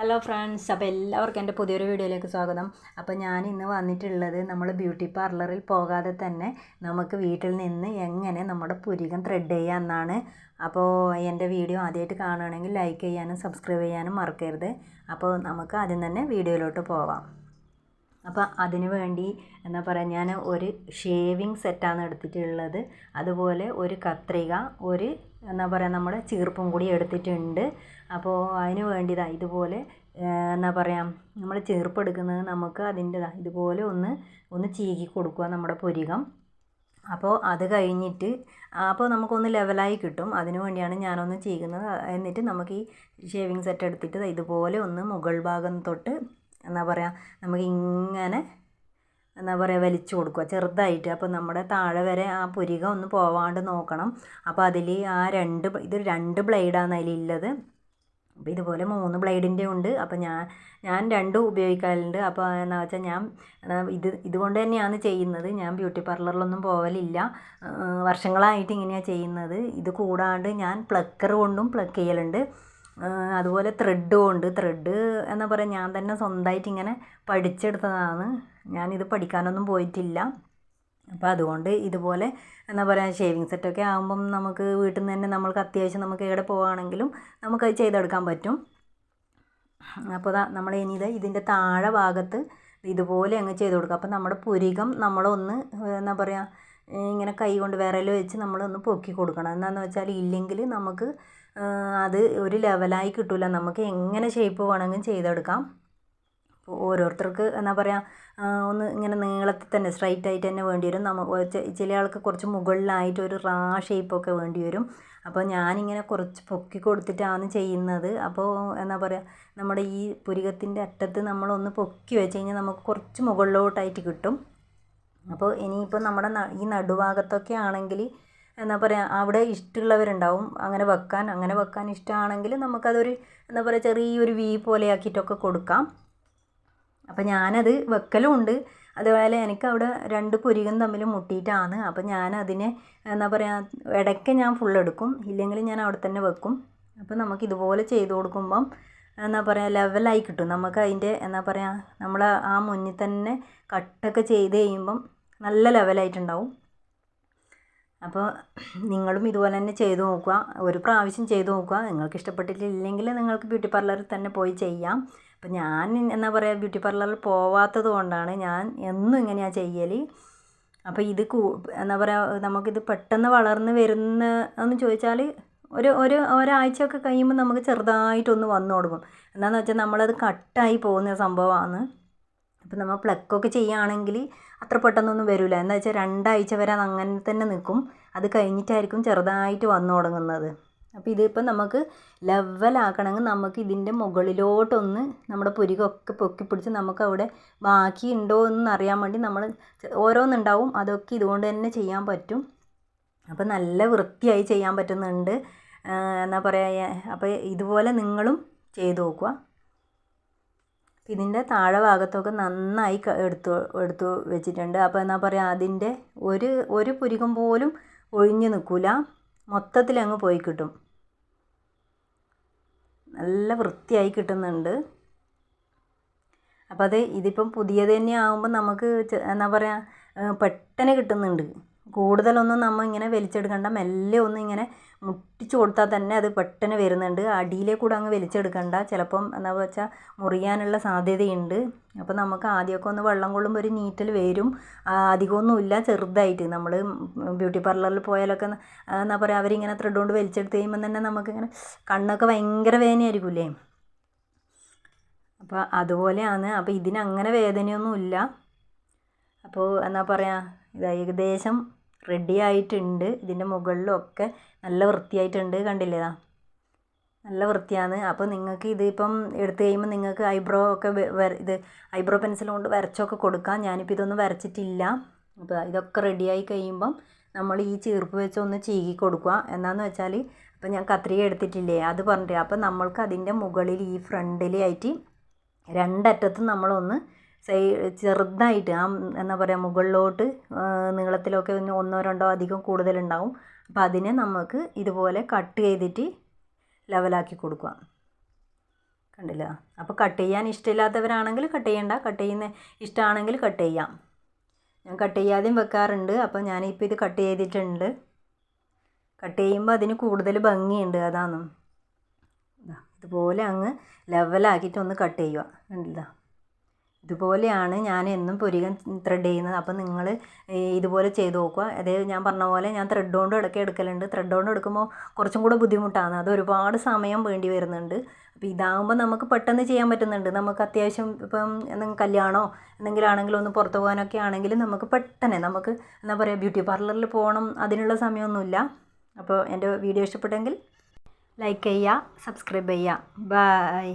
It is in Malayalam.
ഹലോ ഫ്രണ്ട്സ് അപ്പോൾ എല്ലാവർക്കും എന്റെ പുതിയൊരു വീഡിയോയിലേക്ക് സ്വാഗതം. അപ്പോൾ ഞാൻ ഇന്ന് വന്നിട്ടുള്ളത് നമ്മൾ ബ്യൂട്ടി പാർലറിൽ പോകാതെ തന്നെ നമുക്ക് വീട്ടിൽ നിന്ന് എങ്ങനെ നമ്മുടെ പുരികം ത്രെഡ് ചെയ്യാം എന്നാണ്. അപ്പോൾ എന്റെ വീഡിയോ ആദ്യമായിട്ട് കാണുകയാണെങ്കിൽ ലൈക്ക് ചെയ്യാനും സബ്സ്ക്രൈബ് ചെയ്യാനും മറക്കരുത്. അപ്പോൾ നമുക്ക് ആദ്യം തന്നെ വീഡിയോയിലോട്ട് പോവാം. അപ്പോൾ അതിന് വേണ്ടി എന്താ പറയുക ഞാൻ ഒരു ഷേവിങ് സെറ്റാണ് എടുത്തിട്ടുള്ളത്. അതുപോലെ ഒരു കത്രിക ഒരു എന്താ പറയുക നമ്മുടെ ചീർപ്പും കൂടി എടുത്തിട്ടുണ്ട്. അപ്പോൾ അതിന് വേണ്ടി ഇതാ ഇതുപോലെ എന്താ പറയുക നമ്മൾ ചീർപ്പ് എടുക്കുന്നത് നമുക്ക് അതിന്റെ ഇതുപോലെ ഒന്ന് ഒന്ന് ചീകി കൊടുക്കുക നമ്മുടെ പുരികം. അപ്പോൾ അത് കഴിഞ്ഞിട്ട് അപ്പോൾ നമുക്കൊന്ന് ലെവലായി കിട്ടും. അതിന് വേണ്ടിയാണ് ഞാനൊന്ന് ചെയ്യുന്നത് എന്നിട്ട് നമുക്ക് ഈ ഷേവിങ് സെറ്റ് എടുത്തിട്ട് ഇതുപോലെ ഒന്ന് മുകൾ ഭാഗം തൊട്ട് എന്താ പറയുക നമുക്ക് ഇങ്ങനെ എന്താ പറയുക വലിച്ചു കൊടുക്കുക. ചെറുതായിട്ട്. അപ്പോൾ നമ്മുടെ താഴെ വരെ ആ പുരിക ഒന്ന് പോവാണ്ട് നോക്കണം. അപ്പോൾ അതിൽ ആ രണ്ട് ഇത് രണ്ട് ബ്ലേഡാണ് അതിലുള്ളത്. അപ്പോൾ ഇതുപോലെ മൂന്ന് ബ്ലേഡിന്റെ ഉണ്ട്. അപ്പോൾ ഞാൻ ഞാൻ രണ്ടും ഉപയോഗിക്കാറുണ്ട്. അപ്പോൾ എന്താ വെച്ചാൽ ഞാൻ ഇത് ഇതുകൊണ്ട് തന്നെയാണ് ചെയ്യുന്നത്. ഞാൻ ബ്യൂട്ടി പാർലറിലൊന്നും പോകലില്ല വർഷങ്ങളായിട്ട് ഇങ്ങനെയാണ് ചെയ്യുന്നത്. ഇത് കൂടാണ്ട് ഞാൻ പ്ലക്കർ കൊണ്ടും പ്ലക്ക് ചെയ്യലുണ്ട്. അതുപോലെ ത്രെഡും ഉണ്ട്. ത്രെഡ് എന്ന് പറയാൻ ഞാൻ തന്നെ സ്വന്തമായിട്ട് ഇങ്ങനെ പഠിച്ചെടുത്തതാണ്. ഞാനിത് പഠിക്കാനൊന്നും പോയിട്ടില്ല. അപ്പോൾ അതുകൊണ്ട് ഇതുപോലെ എന്താ പറയുക ഷേവിങ് സെറ്റൊക്കെ ആകുമ്പം നമുക്ക് വീട്ടിൽ നിന്ന് തന്നെ നമ്മൾക്ക് അത്യാവശ്യം നമുക്ക് എവിടെ പോകുകയാണെങ്കിലും നമുക്കത് ചെയ്തെടുക്കാൻ പറ്റും. അപ്പോൾ നമ്മൾ ഇനി ഇത് ഇതിന്റെ താഴെ ഭാഗത്ത് ഇതുപോലെ അങ്ങ് ചെയ്ത് കൊടുക്കുക അപ്പോൾ നമ്മുടെ പുരികം നമ്മളൊന്ന് എന്താ പറയുക ഇങ്ങനെ കൈ കൊണ്ട് വിരൽ വെച്ച് നമ്മളൊന്ന് പൊക്കി കൊടുക്കണം. എന്താണെന്ന് വെച്ചാൽ ഇല്ലെങ്കിൽ നമുക്ക് അത് ഒരു ലെവലായി കിട്ടില്ല നമുക്ക് എങ്ങനെ ഷേപ്പ് വേണമെങ്കിലും ചെയ്തെടുക്കാം. ഓരോരുത്തർക്ക് എന്താ പറയുക ഒന്ന് ഇങ്ങനെ നീളത്തിൽ തന്നെ സ്ട്രൈറ്റ് ആയിട്ട് തന്നെ വേണ്ടി വരും. നമ്മൾ ചില ആൾക്ക് കുറച്ച് മുകളിലായിട്ട് ഒരു റാ ഷേപ്പൊക്കെ വേണ്ടി വരും. അപ്പോൾ ഞാനിങ്ങനെ കുറച്ച് പൊക്കി കൊടുത്തിട്ടാണ് ചെയ്യുന്നത്. അപ്പോൾ എന്താ പറയുക നമ്മുടെ ഈ പുരികത്തിന്റെ അറ്റത്ത് നമ്മളൊന്ന് പൊക്കി വെച്ച് കഴിഞ്ഞാൽ നമുക്ക് കുറച്ച് മുകളിലോട്ടായിട്ട് കിട്ടും. അപ്പോൾ ഇനിയിപ്പോൾ നമ്മുടെ ഈ നടുഭാഗത്തൊക്കെ ആണെങ്കിൽ എന്താ പറയുക അവിടെ ഇഷ്ടമുള്ളവരുണ്ടാവും. അങ്ങനെ വെക്കാൻ അങ്ങനെ വെക്കാൻ ഇഷ്ടമാണെങ്കിൽ നമുക്കതൊരു എന്താ പറയുക ചെറിയൊരു വി പോലെ ആക്കിയിട്ടൊക്കെ കൊടുക്കാം. അപ്പം ഞാനത് വെക്കലും ഉണ്ട് അതുപോലെ എനിക്കവിടെ രണ്ട് പുരികം തമ്മിൽ മുട്ടിയിട്ടാണ്. അപ്പം ഞാനതിനെ എന്താ പറയുക ഇടയ്ക്ക് ഞാൻ ഫുൾ എടുക്കും. ഇല്ലെങ്കിൽ ഞാൻ അവിടെ തന്നെ വെക്കും. അപ്പം നമുക്ക് ഇതുപോലെ ചെയ്ത് കൊടുക്കുമ്പം എന്താ പറയുക ലെവലായി കിട്ടും. നമുക്ക് അതിന്റെ എന്താ പറയുക നമ്മൾ ആ മുന്നിൽ തന്നെ കട്ടൊക്കെ ചെയ്ത് കഴിയുമ്പം നല്ല ലെവലായിട്ടുണ്ടാവും അപ്പോൾ നിങ്ങളും ഇതുപോലെ തന്നെ ചെയ്തു നോക്കുക. ഒരു പ്രാവശ്യം ചെയ്തു നോക്കുക. നിങ്ങൾക്ക് ഇഷ്ടപ്പെട്ടിട്ടില്ലെങ്കിൽ നിങ്ങൾക്ക് ബ്യൂട്ടി പാർലറിൽ തന്നെ പോയി ചെയ്യാം. അപ്പം ഞാൻ എന്താ പറയുക ബ്യൂട്ടി പാർലറിൽ പോവാത്തത് കൊണ്ടാണ് ഞാൻ എന്നും ഇങ്ങനെയാണ് ചെയ്യൽ അപ്പോൾ ഇത് കൂ എന്താ പറയുക നമുക്കിത് പെട്ടെന്ന് വളർന്ന് വരുന്ന എന്ന് ചോദിച്ചാൽ ഒരു ഒരു ഒരാഴ്ചയൊക്കെ കഴിയുമ്പോൾ നമുക്ക് ചെറുതായിട്ടൊന്ന് വന്നു തുടങ്ങും. എന്താണെന്ന് വെച്ചാൽ നമ്മളത് കട്ടായി പോകുന്ന സംഭവമാണ്. അപ്പോൾ നമ്മൾ പ്ലക്കൊക്കെ ചെയ്യുകയാണെങ്കിൽ അത്ര പെട്ടെന്നൊന്നും വരില്ല എന്താ വെച്ചാൽ രണ്ടാഴ്ച വരെ അത് അങ്ങനെ തന്നെ നിൽക്കും. അത് കഴിഞ്ഞിട്ടായിരിക്കും ചെറുതായിട്ട് വന്നു തുടങ്ങുന്നത്. അപ്പോൾ ഇതിപ്പോൾ നമുക്ക് ലെവലാക്കണമെങ്കിൽ നമുക്ക് ഇതിന്റെ മുകളിലോട്ടൊന്ന് നമ്മുടെ പുരികൊക്കെ പൊക്കി പിടിച്ച് നമുക്ക് അവിടെ ബാക്കി ഉണ്ടോ എന്ന് അറിയാൻ വേണ്ടി നമ്മൾ ഓരോന്നുണ്ടാവും. അതൊക്കെ ഇതുകൊണ്ട് തന്നെ ചെയ്യാൻ പറ്റും. അപ്പോൾ നല്ല വൃത്തിയായി ചെയ്യാൻ പറ്റുന്നുണ്ട്. എന്താ പറയുക അപ്പോൾ ഇതുപോലെ നിങ്ങളും ചെയ്തു നോക്കുക. ഇതിന്റെ താഴെ ഭാഗത്തൊക്കെ നന്നായി എടുത്തു എടുത്തു വെച്ചിട്ടുണ്ട്. അപ്പോൾ എന്നാൽ പറയുക അതിന്റെ ഒരു ഒരു പുരികം പോലും ഒഴിഞ്ഞു നിൽക്കില്ല മൊത്തത്തിൽ അങ്ങ് പോയി കിട്ടും. നല്ല വൃത്തിയായി കിട്ടുന്നുണ്ട്. അപ്പോൾ അത് ഇതിപ്പം പുതിയത് തന്നെ ആകുമ്പോൾ നമുക്ക് എന്താ പറയുക പെട്ടെന്ന് കിട്ടുന്നുണ്ട്. കൂടുതലൊന്നും നമ്മൾ ഇങ്ങനെ വലിച്ചെടുക്കണ്ട. മെല്ലെ ഒന്ന് ഇങ്ങനെ മുട്ടിച്ച് കൊടുത്താൽ തന്നെ അത് പെട്ടെന്ന് വരുന്നുണ്ട്. അടിയിലെ കൂടെ അങ്ങ് വലിച്ചെടുക്കണ്ട. ചിലപ്പം എന്താ വെച്ചാൽ മുറിയാനുള്ള സാധ്യതയുണ്ട്. അപ്പോൾ നമുക്ക് ആദ്യമൊക്കെ ഒന്ന് വെള്ളം കൊള്ളുമ്പോൾ ഒരു നീറ്റൽ വരും. അധികമൊന്നുമില്ല ചെറുതായിട്ട്. നമ്മൾ ബ്യൂട്ടി പാർലറിൽ പോയാലൊക്കെ എന്താ പറയുക അവരിങ്ങനെ ത്രെഡ് കൊണ്ട് വലിച്ചെടുത്ത് കഴിയുമ്പോൾ തന്നെ നമുക്കിങ്ങനെ കണ്ണൊക്കെ ഭയങ്കര വേദനയായിരിക്കില്ലേ? അപ്പോൾ അതുപോലെയാണ്. അപ്പോൾ ഇതിനങ്ങനെ വേദനയൊന്നുമില്ല. അപ്പോൾ എന്താ പറയുക ഇത് ഏകദേശം റെഡി ആയിട്ടുണ്ട്. ഇതിന്റെ മുകളിലൊക്കെ നല്ല വൃത്തിയായിട്ടുണ്ട്. കണ്ടില്ലേ നല്ല വൃത്തിയാണ്. അപ്പോൾ നിങ്ങൾക്ക് ഇതിപ്പം എടുത്തു കഴിയുമ്പോൾ നിങ്ങൾക്ക് ഐബ്രോ ഒക്കെ ഇത് ഐബ്രോ പെൻസിൽ കൊണ്ട് വരച്ചൊക്കെ കൊടുക്കാം. ഞാനിപ്പോൾ ഇതൊന്നും വരച്ചിട്ടില്ല. അപ്പോൾ ഇതൊക്കെ റെഡിയായി കഴിയുമ്പം നമ്മൾ ഈ ചീർപ്പ് വെച്ചൊന്ന് ചീകി കൊടുക്കുക. എന്താണെന്ന് വെച്ചാൽ അപ്പോൾ ഞാൻ കത്രിക എടുത്തിട്ടില്ലേ? അത് പറഞ്ഞിട്ട് അപ്പോൾ നമ്മൾക്ക് അതിന്റെ മുകളിൽ ഈ ഫ്രണ്ടിലായിട്ട് രണ്ടറ്റത്തും നമ്മളൊന്ന് സൈ ചെറുതായിട്ട് ആ എന്താ പറയുക മുകളിലോട്ട് നീളത്തിലൊക്കെ ഒന്ന് ഒന്നോ രണ്ടോ അധികം കൂടുതലുണ്ടാവും. അപ്പം അതിനെ നമുക്ക് ഇതുപോലെ കട്ട് ചെയ്തിട്ട് ലെവലാക്കി കൊടുക്കുക. കണ്ടില്ല? അപ്പോൾ കട്ട് ചെയ്യാൻ ഇഷ്ടമില്ലാത്തവരാണെങ്കിൽ കട്ട് ചെയ്യണ്ട. കട്ട് ചെയ്യുന്ന ഇഷ്ടമാണെങ്കിൽ കട്ട് ചെയ്യാം. ഞാൻ കട്ട് ചെയ്യാതെയും വെക്കാറുണ്ട്. അപ്പോൾ ഞാനിപ്പോൾ ഇത് കട്ട് ചെയ്തിട്ടുണ്ട്. കട്ട് ചെയ്യുമ്പോൾ അതിന് കൂടുതൽ ഭംഗിയുണ്ട്. അതാണ് ഇതുപോലെ അങ്ങ് ലെവലാക്കിയിട്ട് ഒന്ന് കട്ട് ചെയ്യുക. കണ്ടില്ല? ഇതുപോലെയാണ് ഞാൻ എന്നും പുരികം ത്രെഡ് ചെയ്യുന്നത്. അപ്പോൾ നിങ്ങൾ ഇതുപോലെ ചെയ്ത് നോക്കുക. അതേ ഞാൻ പറഞ്ഞ പോലെ ഞാൻ ത്രെഡ് കൊണ്ട് ഇടയ്ക്ക് എടുക്കലുണ്ട്. ത്രെഡ് കൊണ്ട് എടുക്കുമ്പോൾ കുറച്ചും കൂടെ ബുദ്ധിമുട്ടാണ്. അത് ഒരുപാട് സമയം വേണ്ടി വരുന്നുണ്ട്. അപ്പോൾ ഇതാകുമ്പോൾ നമുക്ക് പെട്ടെന്ന് ചെയ്യാൻ പറ്റുന്നുണ്ട്. നമുക്ക് അത്യാവശ്യം ഇപ്പം എന്തെങ്കിലും കല്യാണമോ എന്തെങ്കിലും ആണെങ്കിലും ഒന്ന് പുറത്ത് പോകാനൊക്കെ ആണെങ്കിലും നമുക്ക് പെട്ടെന്ന് നമുക്ക് എന്താ പറയുക ബ്യൂട്ടി പാർലറിൽ പോകണം അതിനുള്ള സമയമൊന്നുമില്ല. അപ്പോൾ എന്റെ വീഡിയോ ഇഷ്ടപ്പെട്ടെങ്കിൽ ലൈക്ക് ചെയ്യുക സബ്സ്ക്രൈബ് ചെയ്യുക. ബൈ